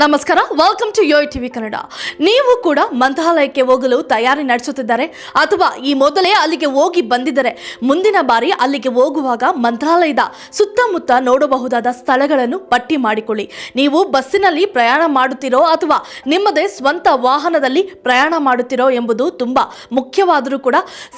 ನಮಸ್ಕಾರ. Welcome to Yo TV Kannada ನೀವು ಕೂಡ ಮಂತ್ರಾಲಯಕ್ಕೆ ಹೋಗಲು ತಯಾರಿ ನಡೆಸುತ್ತಿದ್ದಾರೆ. ಅಥವಾ ಈ ಮೊದಲೇ ಅಲ್ಲಿಗೆ ಹೋಗಿ ಬಂದಿದ್ದರೆ, ಮುಂದಿನ ಬಾರಿ ಅಲ್ಲಿಗೆ ಹೋಗುವಾಗ ಮಂತ್ರಾಲಯದ ಸುತ್ತಮುತ್ತ ನೋಡಬಹುದಾದ ಸ್ಥಳಗಳನ್ನು ಪಟ್ಟಿ ಮಾಡಿಕೊಳ್ಳಿ. ನೀವು ಬಸ್ಸಿನಲ್ಲಿ ಪ್ರಯಾಣ ಮಾಡುತ್ತಿರೋ ಅಥವಾ ನಿಮ್ಮದೇ ಸ್ವಂತ ವಾಹನದಲ್ಲಿ ಪ್ರಯಾಣ ಮಾಡುತ್ತಿರೋ ಎಂಬುದು ತುಂಬ ಮುಖ್ಯವಾದರೂ ಕೂಡ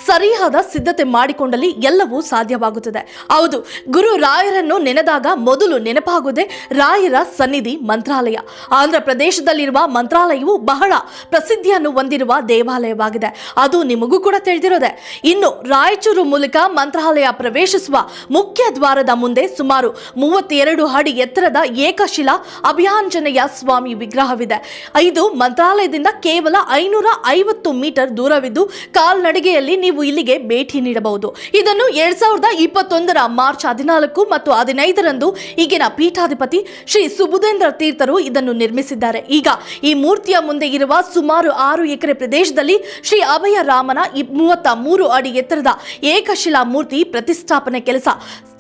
ಸರಿಯಾದ ಸಿದ್ಧತೆ ಮಾಡಿಕೊಂಡಲ್ಲಿ ಎಲ್ಲವೂ ಸಾಧ್ಯವಾಗುತ್ತದೆ. ಹೌದು, ಗುರು ರಾಯರನ್ನು ನೆನೆದಾಗ ಮೊದಲು ನೆನಪಾಗುವುದೇ ರಾಯರ ಸನ್ನಿಧಿ ಮಂತ್ರಾಲಯ. ಆಂಧ್ರ ಪ್ರದೇಶದಲ್ಲಿರುವ ಮಂತ್ರಾಲಯವು ಬಹಳ ಪ್ರಸಿದ್ಧಿಯನ್ನು ಹೊಂದಿರುವ ದೇವಾಲಯವಾಗಿದೆ. ಅದು ನಿಮಗೂ ಕೂಡ ತಿಳಿದಿರೋದೆ. ಇನ್ನು ರಾಯಚೂರು ಮೂಲಕ ಮಂತ್ರಾಲಯ ಪ್ರವೇಶಿಸುವ ಮುಖ್ಯ ದ್ವಾರದ ಮುಂದೆ ಸುಮಾರು ಮೂವತ್ತೆರಡು ಅಡಿ ಎತ್ತರದ ಏಕಶಿಲಾ ಅಭಿಯಾಂಜನೆಯ ಸ್ವಾಮಿ ವಿಗ್ರಹವಿದೆ. ಇದು ಮಂತ್ರಾಲಯದಿಂದ ಕೇವಲ ಐನೂರ ಐವತ್ತು ಮೀಟರ್ ದೂರವಿದ್ದು ಕಾಲ್ನಡಿಗೆಯಲ್ಲಿ ನೀವು ಇಲ್ಲಿಗೆ ಭೇಟಿ ನೀಡಬಹುದು. ಇದನ್ನು ಎರಡ್ ಸಾವಿರದ ಇಪ್ಪತ್ತೊಂದರ ಮಾರ್ಚ್ ಹದಿನಾಲ್ಕು ಮತ್ತು ಹದಿನೈದರಂದು ಈಗಿನ ಪೀಠಾಧಿಪತಿ ಶ್ರೀ ಸುಬುಧೇಂದ್ರ ತೀರ್ಥರು ಇದನ್ನು ನಿರ್ಮಿಸಿದ್ದಾರೆ. ಈಗ ಈ ಮೂರ್ತಿಯ ಮುಂದೆ ಇರುವ ಸುಮಾರು ಆರು ಎಕರೆ ಪ್ರದೇಶದಲ್ಲಿ ಶ್ರೀ ಅಭಯ ರಾಮನ ಮೂವತ್ತ ಮೂರು ಅಡಿ ಎತ್ತರದ ಏಕಶಿಲಾ ಮೂರ್ತಿ ಪ್ರತಿಷ್ಠಾಪನೆ ಕೆಲಸ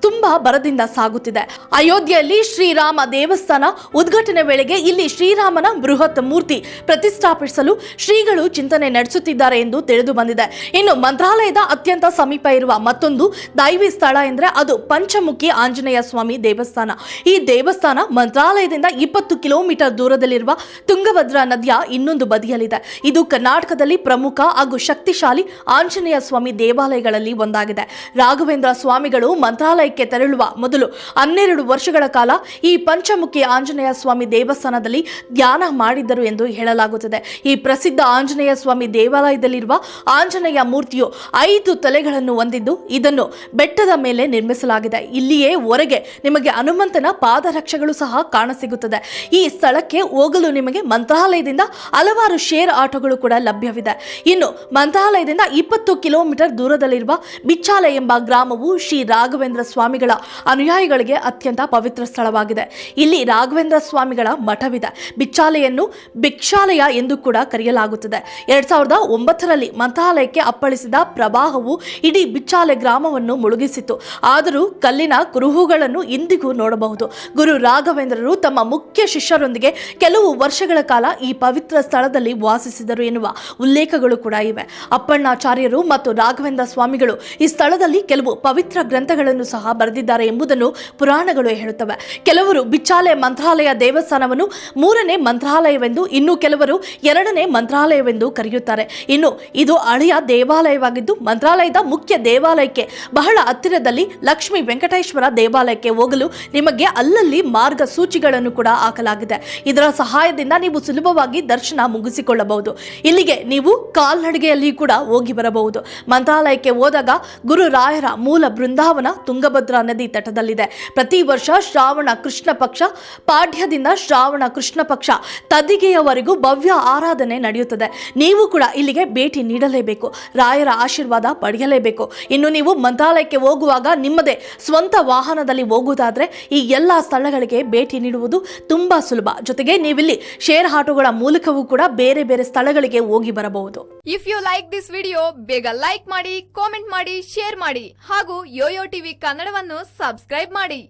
ತುಂಬಾ ಬರದಿಂದ ಸಾಗುತ್ತಿದೆ. ಅಯೋಧ್ಯೆಯಲ್ಲಿ ಶ್ರೀರಾಮ ದೇವಸ್ಥಾನ ಉದ್ಘಾಟನೆ ವೇಳೆಗೆ ಇಲ್ಲಿ ಶ್ರೀರಾಮನ ಬೃಹತ್ ಮೂರ್ತಿ ಪ್ರತಿಷ್ಠಾಪಿಸಲು ಶ್ರೀಗಳು ಚಿಂತನೆ ನಡೆಸುತ್ತಿದ್ದಾರೆ ಎಂದು ತಿಳಿದು ಬಂದಿದೆ. ಇನ್ನು ಮಂತ್ರಾಲಯದ ಅತ್ಯಂತ ಸಮೀಪ ಇರುವ ಮತ್ತೊಂದು ದೈವಿ ಸ್ಥಳ ಎಂದರೆ ಅದು ಪಂಚಮುಖಿ ಆಂಜನೇಯ ಸ್ವಾಮಿ ದೇವಸ್ಥಾನ. ಈ ದೇವಸ್ಥಾನ ಮಂತ್ರಾಲಯದಿಂದ ಇಪ್ಪತ್ತು ಕಿಲೋಮೀಟರ್ ದೂರದಲ್ಲಿರುವ ತುಂಗಭದ್ರಾ ನದಿಯ ಇನ್ನೊಂದು ಬದಿಯಲ್ಲಿದೆ. ಇದು ಕರ್ನಾಟಕದಲ್ಲಿ ಪ್ರಮುಖ ಹಾಗೂ ಶಕ್ತಿಶಾಲಿ ಆಂಜನೇಯ ಸ್ವಾಮಿ ದೇವಾಲಯಗಳಲ್ಲಿ ಒಂದಾಗಿದೆ. ರಾಘವೇಂದ್ರ ಸ್ವಾಮಿಗಳು ಮಂತ್ರಾಲಯಕ್ಕೆ ತೆರಳುವ ಮೊದಲು ಹನ್ನೆರಡು ವರ್ಷಗಳ ಕಾಲ ಈ ಪಂಚಮುಖಿ ಆಂಜನೇಯ ಸ್ವಾಮಿ ದೇವಸ್ಥಾನದಲ್ಲಿ ಧ್ಯಾನ ಮಾಡಿದ್ದರು ಎಂದು ಹೇಳಲಾಗುತ್ತದೆ. ಈ ಪ್ರಸಿದ್ಧ ಆಂಜನೇಯ ಸ್ವಾಮಿ ದೇವಾಲಯದಲ್ಲಿರುವ ಆಂಜನೇಯ ಮೂರ್ತಿಯು ಐದು ತಲೆಗಳನ್ನು ಹೊಂದಿದ್ದು, ಇದನ್ನು ಬೆಟ್ಟದ ಮೇಲೆ ನಿರ್ಮಿಸಲಾಗಿದೆ. ಇಲ್ಲಿಯೇ ಹೊರಗೆ ನಿಮಗೆ ಹನುಮಂತನ ಪಾದರಕ್ಷೆಗಳು ಸಹ ಕಾಣಸಿಗುತ್ತದೆ. ಈ ಸ್ಥಳಕ್ಕೆ ಹೋಗಲು ನಿಮಗೆ ಮಂತ್ರಾಲಯದಿಂದ ಹಲವಾರು ಶೇರ್ ಆಟೋಗಳು ಕೂಡ ಲಭ್ಯವಿದೆ. ಇನ್ನು ಮಂತ್ರಾಲಯದಿಂದ ಇಪ್ಪತ್ತು ಕಿಲೋಮೀಟರ್ ದೂರದಲ್ಲಿರುವ ಬಿಚ್ಚಾಲೆ ಎಂಬ ಗ್ರಾಮವು ಶ್ರೀ ರಾಘವೇಂದ್ರ ಸ್ವಾಮಿಗಳ ಅನುಯಾಯಿಗಳಿಗೆ ಅತ್ಯಂತ ಪವಿತ್ರ ಸ್ಥಳವಾಗಿದೆ. ಇಲ್ಲಿ ರಾಘವೇಂದ್ರ ಸ್ವಾಮಿಗಳ ಮಠವಿದೆ. ಬಿಚ್ಚಾಲೆಯನ್ನು ಭಿಕ್ಷಾಲಯ ಎಂದು ಕೂಡ ಕರೆಯಲಾಗುತ್ತದೆ. ಎರಡ್ ಸಾವಿರದ ಒಂಬತ್ತರಲ್ಲಿ ಮಂತ್ರಾಲಯಕ್ಕೆ ಅಪ್ಪಳಿಸಿದ ಪ್ರವಾಹವು ಇಡೀ ಬಿಚ್ಚಾಲೆ ಗ್ರಾಮವನ್ನು ಮುಳುಗಿಸಿತು. ಆದರೂ ಕಲ್ಲಿನ ಕುರುಹುಗಳನ್ನು ಇಂದಿಗೂ ನೋಡಬಹುದು. ಗುರು ರಾಘವೇಂದ್ರರು ತಮ್ಮ ಮುಖ್ಯ ಶಿಷ್ಯರೊಂದಿಗೆ ಕೆಲವು ವರ್ಷಗಳ ಕಾಲ ಈ ಪವಿತ್ರ ಸ್ಥಳದಲ್ಲಿ ವಾಸಿಸಿದರು ಎನ್ನುವ ಉಲ್ಲೇಖಗಳು ಕೂಡ ಇವೆ. ಅಪ್ಪಣ್ಣಾಚಾರ್ಯರು ಮತ್ತು ರಾಘವೇಂದ್ರ ಸ್ವಾಮಿಗಳು ಈ ಸ್ಥಳದಲ್ಲಿ ಕೆಲವು ಪವಿತ್ರ ಗ್ರಂಥಗಳನ್ನು ಸಹ ಬರೆದಿದ್ದಾರೆ ಎಂಬುದನ್ನು ಪುರಾಣಗಳು ಹೇಳುತ್ತವೆ. ಕೆಲವರು ಬಿಚ್ಚಾಲೆ ಮಂತ್ರಾಲಯ ದೇವಸ್ಥಾನವನ್ನು ಮೂರನೇ ಮಂತ್ರಾಲಯವೆಂದು, ಇನ್ನು ಕೆಲವರು ಎರಡನೇ ಮಂತ್ರಾಲಯವೆಂದು ಕರೆಯುತ್ತಾರೆ. ಇನ್ನು ಇದು ಹಳೆಯ ದೇವಾಲಯವಾಗಿದ್ದು, ಮಂತ್ರಾಲಯದ ಮುಖ್ಯ ದೇವಾಲಯಕ್ಕೆ ಬಹಳ ಹತ್ತಿರದಲ್ಲಿ ಲಕ್ಷ್ಮೀ ವೆಂಕಟೇಶ್ವರ ದೇವಾಲಯಕ್ಕೆ ಹೋಗಲು ನಿಮಗೆ ಅಲ್ಲಲ್ಲಿ ಮಾರ್ಗಸೂಚಿಗಳನ್ನು ಕೂಡ ಹಾಕಲಾಗಿದೆ. ಇದರ ಸಹಾಯದಿಂದ ನೀವು ಸುಲಭವಾಗಿ ದರ್ಶನ ಮುಗಿಸಿಕೊಳ್ಳಬಹುದು. ಇಲ್ಲಿಗೆ ನೀವು ಕಾಲ್ನಡಿಗೆಯಲ್ಲಿ ಕೂಡ ಹೋಗಿ ಬರಬಹುದು. ಮಂತ್ರಾಲಯಕ್ಕೆ ಹೋದಾಗ ಗುರು ರಾಯರ ಮೂಲ ಬೃಂದಾವನ ತುಂಗಭದ್ರಾ ನದಿ ತಟದಲ್ಲಿದೆ. ಪ್ರತಿ ವರ್ಷ ಶ್ರಾವಣ ಕೃಷ್ಣ ಪಕ್ಷ ಪಾಠ್ಯದಿಂದ ಶ್ರಾವಣ ಕೃಷ್ಣ ಪಕ್ಷ ತದಿಗೆಯವರೆಗೂ ಭವ್ಯ ಆರಾಧನೆ ನಡೆಯುತ್ತದೆ. ನೀವು ಕೂಡ ಇಲ್ಲಿಗೆ ಭೇಟಿ ನೀಡಲೇಬೇಕು. ರಾಯರ ಆಶೀರ್ವಾದ ಪಡೆಯಲೇಬೇಕು. ಇನ್ನು ನೀವು ಮಂತ್ರಾಲಯಕ್ಕೆ ಹೋಗುವಾಗ ನಿಮ್ಮದೇ ಸ್ವಂತ ವಾಹನದಲ್ಲಿ ಹೋಗುವುದಾದರೆ ಈ ಎಲ್ಲ ಸ್ಥಳಗಳಿಗೆ ಭೇಟಿ ನೀಡುವುದು ತುಂಬಾ ಸುಲಭ. ಜೊತೆಗೆ ನೀವಿಲ್ಲಿ ಶೇರ್ ಆಟೋಗಳ ಮೂಲಕವೂ ಕೂಡ ಬೇರೆ ಬೇರೆ ಸ್ಥಳಗಳಿಗೆ ಹೋಗಿ ಬರಬಹುದು. If you like this video ಬೇಗ ಲೈಕ್ ಮಾಡಿ ಕಾಮೆಂಟ್ ಮಾಡಿ ಶೇರ್ ಮಾಡಿ ಹಾಗೂ ಯೋಯೋ ಟಿವಿ ಕನ್ನಡವನ್ನು ಸಬ್ಸ್ಕ್ರೈಬ್ ಮಾಡಿ.